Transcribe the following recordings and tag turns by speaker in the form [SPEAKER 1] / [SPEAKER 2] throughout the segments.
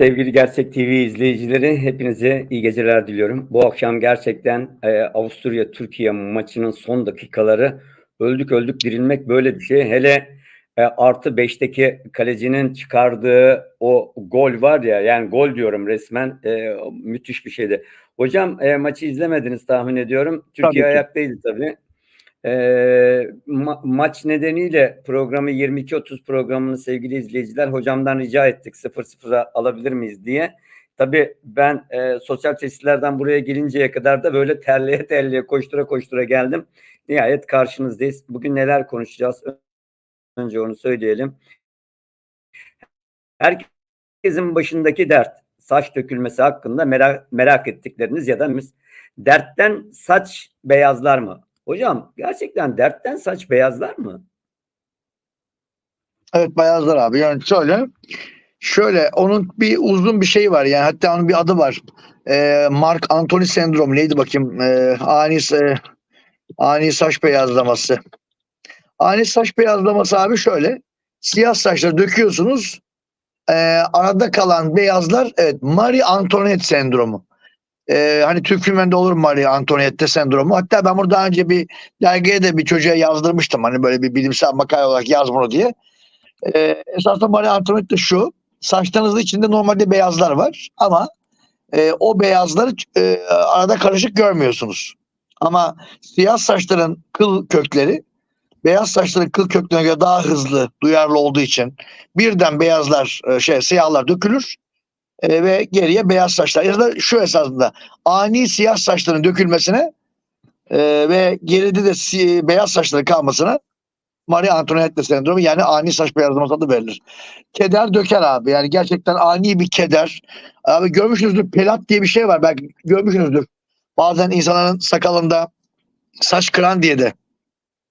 [SPEAKER 1] Sevgili Gerçek TV izleyicileri hepinize iyi geceler diliyorum. Bu akşam gerçekten e, Avusturya-Türkiye maçının son dakikaları öldük öldük dirilmek böyle bir şey. Hele e, artı 5'teki kalecinin çıkardığı o gol var ya yani gol diyorum resmen e, müthiş bir şeydi. Hocam e, maçı izlemediniz tahmin ediyorum. Türkiye
[SPEAKER 2] ki.
[SPEAKER 1] ayaktaydı tabii. E, ma- maç nedeniyle programı 22.30 programını sevgili izleyiciler hocamdan rica ettik 0-0'a alabilir miyiz diye. Tabii ben e, sosyal tesislerden buraya gelinceye kadar da böyle terleye terleye koştura koştura geldim. Nihayet karşınızdayız. Bugün neler konuşacağız? Önce onu söyleyelim. Herkesin başındaki dert saç dökülmesi hakkında merak, merak ettikleriniz ya da dertten saç beyazlar mı? Hocam gerçekten dertten saç beyazlar mı?
[SPEAKER 2] Evet beyazlar abi. Yani şöyle şöyle onun bir uzun bir şey var yani hatta onun bir adı var. Ee, Mark Anthony sendromu neydi bakayım? Ee, ani e, ani saç beyazlaması. Ani saç beyazlaması abi şöyle. Siyah saçları döküyorsunuz. Ee, arada kalan beyazlar evet Marie Antoinette sendromu. Ee, hani Türk filmlerinde olur Marie Antoinette sendromu. Hatta ben bunu daha önce bir dergiye de bir çocuğa yazdırmıştım. Hani böyle bir bilimsel makale olarak yaz bunu diye. Ee, esasında Marie Antoinette de şu. Saçlarınızın içinde normalde beyazlar var ama e, o beyazları e, arada karışık görmüyorsunuz. Ama siyah saçların kıl kökleri beyaz saçların kıl köklerine göre daha hızlı, duyarlı olduğu için birden beyazlar, e, şey siyahlar dökülür e, ve geriye beyaz saçlar. Ya da şu esasında ani siyah saçların dökülmesine e, ve geride de si- beyaz saçların kalmasına Marie Antoinette sendromu yani ani saç beyazlaması adı verilir. Keder döker abi. Yani gerçekten ani bir keder. Abi görmüşsünüzdür pelat diye bir şey var. Belki görmüşsünüzdür. Bazen insanların sakalında saç kıran diye de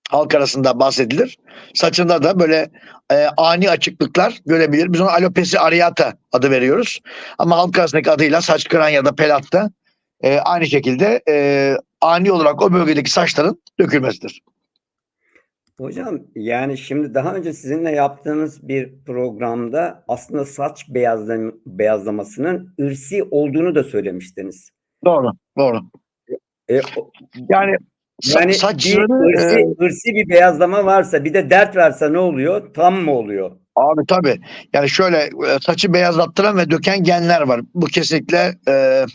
[SPEAKER 2] halk arasında bahsedilir. Saçında da böyle e, ani açıklıklar görebilir. Biz ona alopesi areata adı veriyoruz. Ama halk arasındaki adıyla saç kıran ya da pelat da e, aynı şekilde e, ani olarak o bölgedeki saçların dökülmesidir.
[SPEAKER 1] Hocam yani şimdi daha önce sizinle yaptığımız bir programda aslında saç beyazlam beyazlamasının ırsi olduğunu da söylemiştiniz.
[SPEAKER 2] Doğru, doğru.
[SPEAKER 1] E, o-
[SPEAKER 2] Yani
[SPEAKER 1] yani
[SPEAKER 2] saçları
[SPEAKER 1] bir ırsi,
[SPEAKER 2] e,
[SPEAKER 1] ırsi bir beyazlama varsa bir de dert varsa ne oluyor? Tam mı oluyor?
[SPEAKER 2] Abi tabii. Yani şöyle e, saçı beyazlattıran ve döken genler var. Bu kesinlikle e,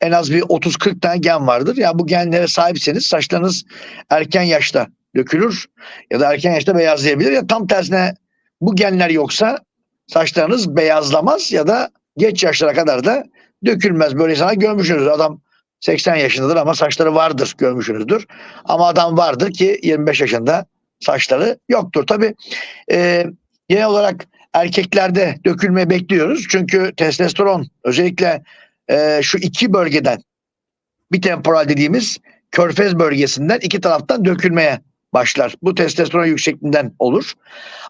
[SPEAKER 2] en az bir 30-40 tane gen vardır. Ya bu genlere sahipseniz saçlarınız erken yaşta dökülür ya da erken yaşta beyazlayabilir ya tam tersine bu genler yoksa saçlarınız beyazlamaz ya da geç yaşlara kadar da dökülmez. Böyle insanlar görmüşsünüzdür. Adam 80 yaşındadır ama saçları vardır görmüşsünüzdür. Ama adam vardır ki 25 yaşında saçları yoktur. Tabii e, genel olarak erkeklerde dökülme bekliyoruz. Çünkü testosteron özellikle e, şu iki bölgeden bir temporal dediğimiz körfez bölgesinden iki taraftan dökülmeye başlar. Bu testosteron yüksekliğinden olur.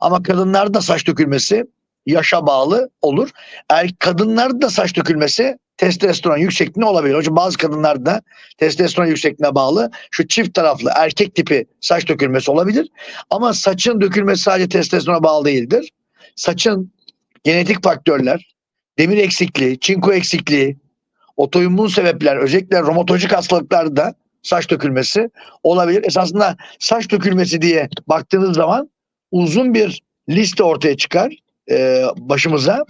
[SPEAKER 2] Ama kadınlarda saç dökülmesi yaşa bağlı olur. Er, kadınlarda da saç dökülmesi testosteron yüksekliğine olabilir. Hocam bazı kadınlarda testosteron yüksekliğine bağlı şu çift taraflı erkek tipi saç dökülmesi olabilir. Ama saçın dökülmesi sadece testosterona bağlı değildir. Saçın genetik faktörler, demir eksikliği, çinko eksikliği, otoimmün sebepler, özellikle romatolojik hastalıklarda saç dökülmesi olabilir. Esasında saç dökülmesi diye baktığınız zaman uzun bir liste ortaya çıkar e, başımıza.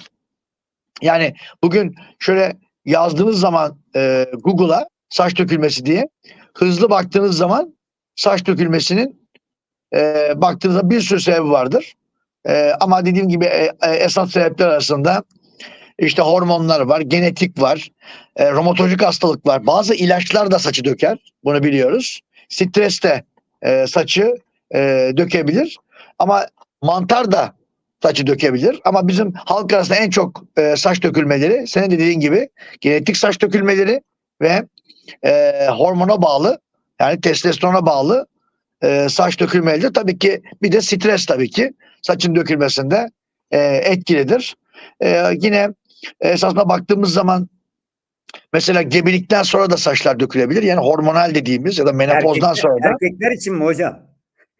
[SPEAKER 2] Yani bugün şöyle yazdığınız zaman e, Google'a saç dökülmesi diye hızlı baktığınız zaman saç dökülmesinin e, baktığınızda bir sürü sebebi vardır. E, ama dediğim gibi e, e, esas sebepler arasında işte hormonlar var, genetik var, e, romatolojik hastalık var. Bazı ilaçlar da saçı döker. Bunu biliyoruz. Stres de e, saçı e, dökebilir. Ama mantar da saçı dökebilir. Ama bizim halk arasında en çok e, saç dökülmeleri senin de dediğin gibi genetik saç dökülmeleri ve e, hormona bağlı yani testosterona bağlı e, saç dökülmelidir. Tabii ki bir de stres tabii ki saçın dökülmesinde e, etkilidir. E, yine esasına baktığımız zaman mesela gebelikten sonra da saçlar dökülebilir. Yani hormonal dediğimiz ya da menopozdan
[SPEAKER 1] Erkekler,
[SPEAKER 2] sonra da
[SPEAKER 1] erkekler için mi hocam?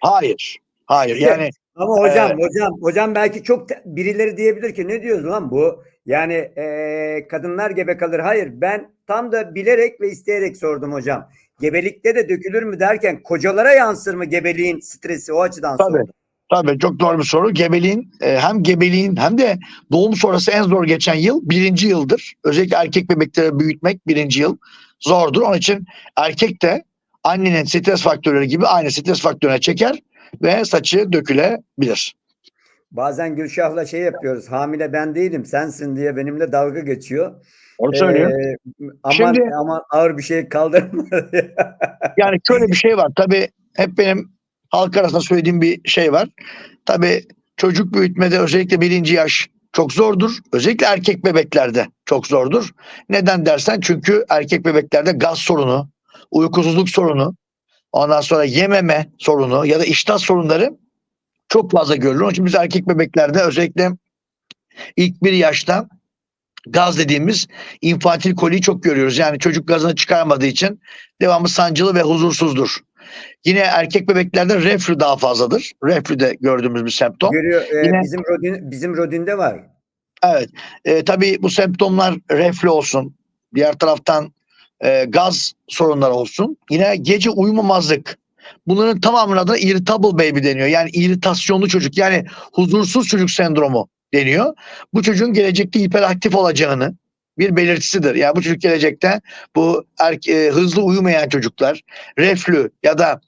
[SPEAKER 2] hayır. Hayır yani
[SPEAKER 1] Ama hocam,
[SPEAKER 2] Ee,
[SPEAKER 1] hocam, hocam belki çok te- birileri diyebilir ki ne diyoruz lan bu? Yani eee, kadınlar gebe kalır. Hayır ben tam da bilerek ve isteyerek sordum hocam. Gebelikte de dökülür mü derken kocalara yansır mı gebeliğin stresi o açıdan
[SPEAKER 2] Tabii.
[SPEAKER 1] sordum.
[SPEAKER 2] Tabii çok doğru bir soru. Gebeliğin e, hem gebeliğin hem de doğum sonrası en zor geçen yıl birinci yıldır. Özellikle erkek bebekleri büyütmek birinci yıl zordur. Onun için erkek de annenin stres faktörleri gibi aynı stres faktörüne çeker ve saçı dökülebilir.
[SPEAKER 1] Bazen Gülşah'la şey yapıyoruz. Hamile ben değilim sensin diye benimle dalga geçiyor.
[SPEAKER 2] Onu söylüyor.
[SPEAKER 1] Eee, aman,
[SPEAKER 2] Şimdi-
[SPEAKER 1] aman ağır bir şey kaldırma.
[SPEAKER 2] Yani şöyle bir şey var. Tabii hep benim halk arasında söylediğim bir şey var. Tabii çocuk büyütmede özellikle birinci yaş çok zordur. Özellikle erkek bebeklerde çok zordur. Neden dersen çünkü erkek bebeklerde gaz sorunu, uykusuzluk sorunu, ondan sonra yememe sorunu ya da iştah sorunları çok fazla görülür. Onun için biz erkek bebeklerde özellikle ilk bir yaşta gaz dediğimiz infantil koliyi çok görüyoruz. Yani çocuk gazını çıkarmadığı için devamlı sancılı ve huzursuzdur. Yine erkek bebeklerde reflü daha fazladır. Reflü de gördüğümüz bir semptom.
[SPEAKER 1] Görüyor. eee,
[SPEAKER 2] Yine-
[SPEAKER 1] bizim rodin, bizim rodinde var.
[SPEAKER 2] Evet. E, tabii bu semptomlar reflü olsun. Diğer taraftan e, gaz sorunları olsun. Yine gece uyumamazlık. Bunların tamamına da irritable baby deniyor. Yani irritasyonlu çocuk. Yani huzursuz çocuk sendromu deniyor. Bu çocuğun gelecekte hiperaktif olacağını bir belirtisidir. Yani bu çocuk gelecekte bu erke- hızlı uyumayan çocuklar, reflü ya da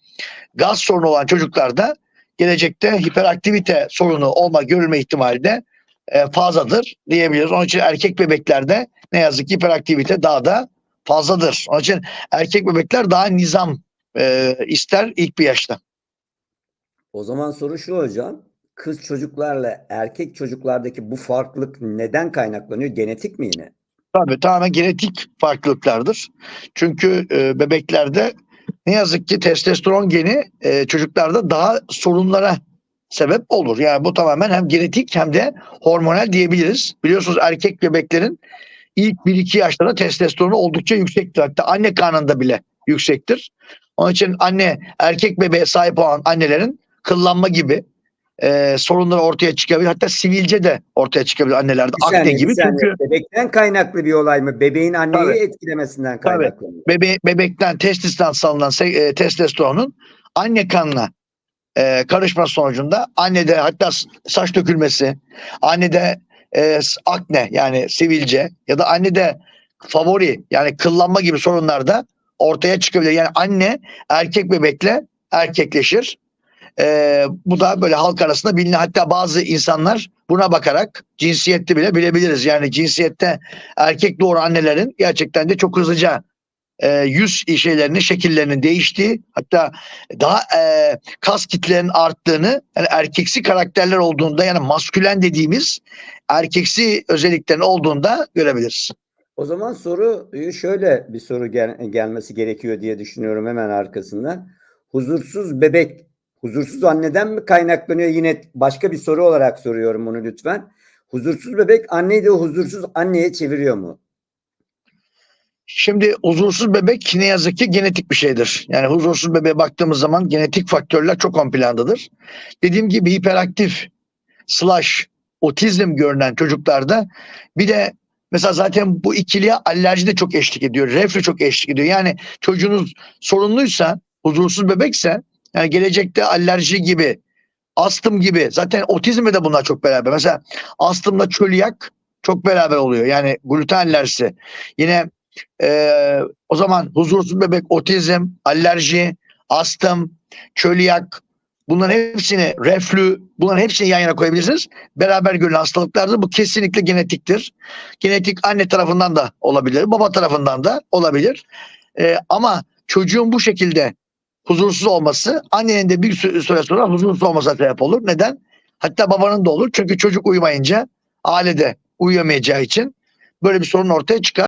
[SPEAKER 2] gaz sorunu olan çocuklarda gelecekte hiperaktivite sorunu olma görülme ihtimali de e, fazladır diyebiliriz. Onun için erkek bebeklerde ne yazık ki hiperaktivite daha da fazladır. Onun için erkek bebekler daha nizam e, ister ilk bir yaşta.
[SPEAKER 1] O zaman soru şu hocam. Kız çocuklarla erkek çocuklardaki bu farklılık neden kaynaklanıyor? Genetik mi yine?
[SPEAKER 2] Tabii tamamen genetik farklılıklardır. Çünkü e, bebeklerde ne yazık ki testosteron geni e, çocuklarda daha sorunlara sebep olur. Yani bu tamamen hem genetik hem de hormonal diyebiliriz. Biliyorsunuz erkek bebeklerin ilk 1-2 yaşlarda testosteronu oldukça yüksektir. Hatta anne karnında bile yüksektir. Onun için anne erkek bebeğe sahip olan annelerin kıllanma gibi e, sorunları ortaya çıkabilir. Hatta sivilce de ortaya çıkabilir annelerde.
[SPEAKER 1] Bir
[SPEAKER 2] Akne
[SPEAKER 1] saniye, bir
[SPEAKER 2] gibi.
[SPEAKER 1] saniye.
[SPEAKER 2] Çünkü
[SPEAKER 1] Bebekten kaynaklı bir olay mı? Bebeğin anneyi
[SPEAKER 2] Tabii.
[SPEAKER 1] etkilemesinden
[SPEAKER 2] Tabii.
[SPEAKER 1] kaynaklanıyor.
[SPEAKER 2] bebe bebekten testisten salınan e, testosteronun anne kanına e, karışması sonucunda annede hatta saç dökülmesi, annede e, akne yani sivilce ya da annede favori yani kıllanma gibi sorunlar da ortaya çıkabilir. Yani anne erkek bebekle erkekleşir. E, bu da böyle halk arasında bilinen hatta bazı insanlar buna bakarak cinsiyette bile bilebiliriz. Yani cinsiyette erkek doğuran annelerin gerçekten de çok hızlıca e, yüz şeylerinin şekillerinin değiştiği hatta daha e, kas kitlelerinin arttığını yani erkeksi karakterler olduğunda yani maskülen dediğimiz erkeksi özelliklerin olduğunda görebiliriz.
[SPEAKER 1] O zaman soru şöyle bir soru gel- gelmesi gerekiyor diye düşünüyorum hemen arkasından. Huzursuz bebek, huzursuz anneden mi kaynaklanıyor? Yine başka bir soru olarak soruyorum bunu lütfen. Huzursuz bebek anneyi de huzursuz anneye çeviriyor mu?
[SPEAKER 2] Şimdi huzursuz bebek ne yazık ki genetik bir şeydir. Yani huzursuz bebeğe baktığımız zaman genetik faktörler çok ön plandadır. Dediğim gibi hiperaktif slash otizm görünen çocuklarda bir de mesela zaten bu ikiliye alerji de çok eşlik ediyor. Reflü çok eşlik ediyor. Yani çocuğunuz sorunluysa, huzursuz bebekse yani gelecekte alerji gibi, astım gibi zaten otizmle de bunlar çok beraber. Mesela astımla çölyak çok beraber oluyor. Yani gluten alerjisi. Yine ee, o zaman huzursuz bebek, otizm, alerji, astım, çölyak bunların hepsini reflü bunların hepsini yan yana koyabilirsiniz. Beraber görülen hastalıklardır. Bu kesinlikle genetiktir. Genetik anne tarafından da olabilir, baba tarafından da olabilir. Ee, ama çocuğun bu şekilde huzursuz olması annenin de bir sü- süre sonra huzursuz olmasına sebep olur. Neden? Hatta babanın da olur. Çünkü çocuk uyumayınca ailede uyuyamayacağı için böyle bir sorun ortaya çıkar.